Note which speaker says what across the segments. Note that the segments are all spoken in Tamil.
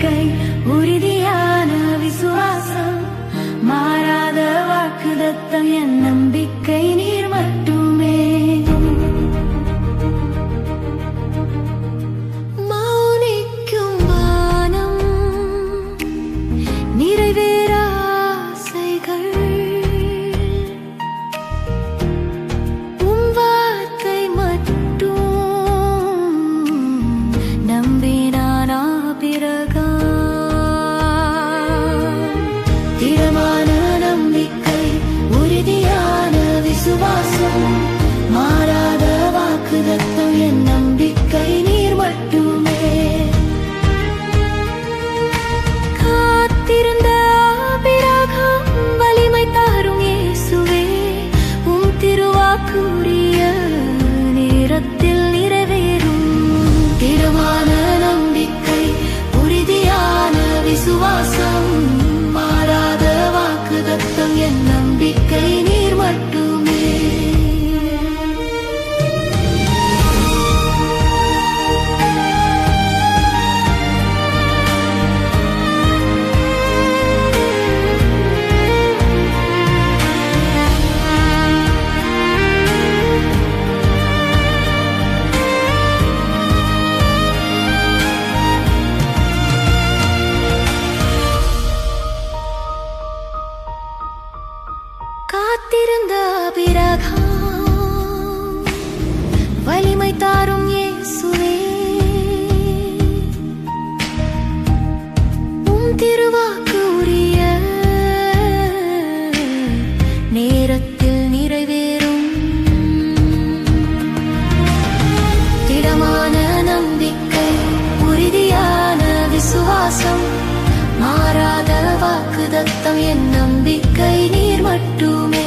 Speaker 1: நம்பிக்கை உறுதியான விசுவாசம். மாறாத வாக்குதத்தம் என் நம்பிக்கை நீர் மட்டுமே. மௌனிக்கும் வானம் நிறைவேற ஆசைகள். 的 வாக்கு தத்தம் என் நம்பிக்கை நீர் மட்டுமே.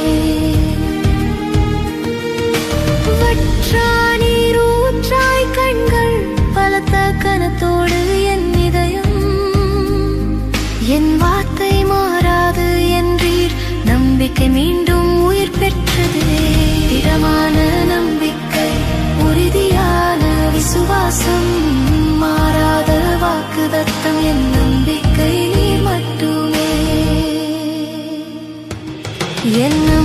Speaker 1: 眼能。